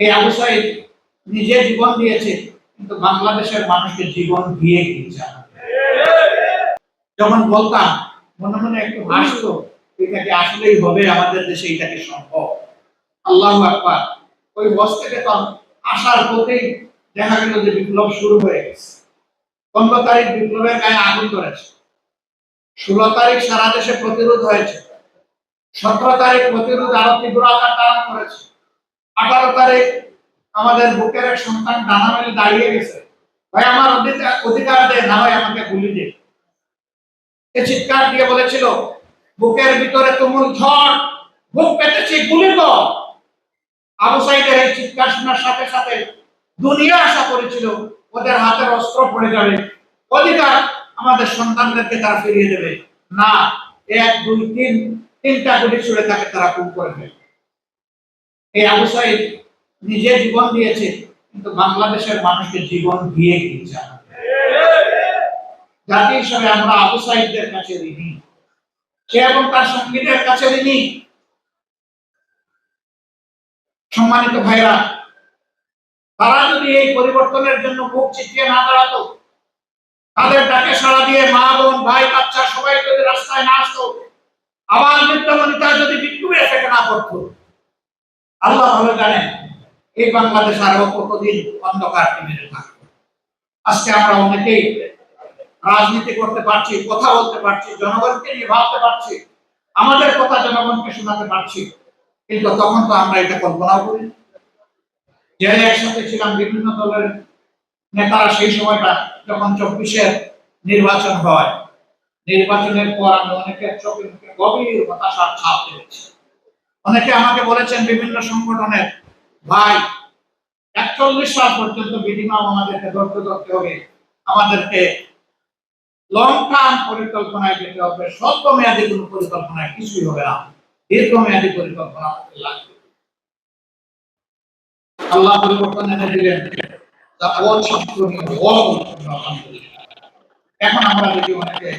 এই আবু নিজে জীবন দিয়েছে, কিন্তু বাংলাদেশের মানুষকে জীবন দিয়ে গিয়েছে যখন বলতাম, মনে মনে একটু হাসতো, এটাকে আসলেই হবে, আমাদের দেশে এটাকে সম্ভব। আল্লাহ আকবার। ওই বস থেকে তো আসার পথেই দেখা গেল যে বিপ্লব শুরু হয়ে গেছে। পনেরো তারিখ বিপ্লবের গায়ে আগুন ধরেছে। ষোলো তারিখ সারা দেশে প্রতিরোধ হয়েছে। সতেরো তারিখ প্রতিরোধ আরও তীব্র আকার ধারণ করেছে। আঠারো তারিখ আমাদের বুকের এক সন্তান ডানা মেলে দাঁড়িয়ে গেছে। ভাই, আমার অধিকার অধিকার দে, না হয় আমাকে গুলি দে। এ চিৎকার দিয়ে বলেছিল, বুকের ভিতরে তুমুল ঝড় বুক পেতেছি, গুলি কর। আবু সাইদের এই চিৎকার শোনার সাথে সাথে দুনিয়া আশা করেছিল, ওদের হাতের অস্ত্র পড়ে যাবে। অধিকার আমাদের সন্তানদেরকে তারা ফিরিয়ে দেবে। না, এক, দুই, তিন, তিনটা গুলি ছুড়ে তাকে তারা খুন করে ফেলবে। এই আবু সাইদ নিজে জীবন দিয়েছে, কিন্তু বাংলাদেশের মানুষকে জীবন দিয়ে গিয়েছে। জাতি হিসাবে আমরা আবু সাইদদের কাছে ঋণী সে এবং তার সঙ্গীদের কাছে ঋণী সম্মানিত ভাইরা, তারা যদি এই পরিবর্তনের জন্য মুখ চিটিয়ে না দাঁড়াতো, তাদের ডাকে সাড়া দিয়ে মা, বোন, ভাই, বাচ্চা সবাই যদি রাস্তায় না আসতো, আবার নিত্যমণিতা যদি বিক্ষোভে ফেটে না পড়তো আল্লাহ ভালো জানেন, এই বাংলাদেশ আরও কতদিন অন্ধকার থাকবে? আজকে আমরা অনেকেই রাজনীতি করতে পারছি, কথা বলতে পারছি, জনগণকে নিয়ে ভাবতে পারছি, আমাদের কথা জনগণকে শোনাতে পারছি, কিন্তু তখন তো আমরা এটা কল্পনাও করি জেলে একসাথে ছিলাম বিভিন্ন দলের নেতারা সেই সময়টা যখন চব্বিশের নির্বাচন হয়, নির্বাচনের পর আমি অনেকের চোখে মুখে গভীর হতাশার ছাপ পেয়েছি। অনেকে আমাকে বলেছেন বিভিন্ন সংগঠনের, ভাই, একচল্লিশ সাল পর্যন্ত বিধিমাম আমাদেরকে ধরতে ধরতে হবে। আমাদেরকে লং টার্ম পরিকল্পনায় যেতে হবে স্বল্প মেয়াদী কোনো পরিকল্পনায় কিছুই হবে না। দীর্ঘমেয়াদী পরিকল্পনা আমাদের লাগবে। আল্লাহ পরিবর্তন এনে দিলেন। এখন আমরা যদি অনেকে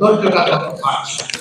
ধৈর্যটা পারছি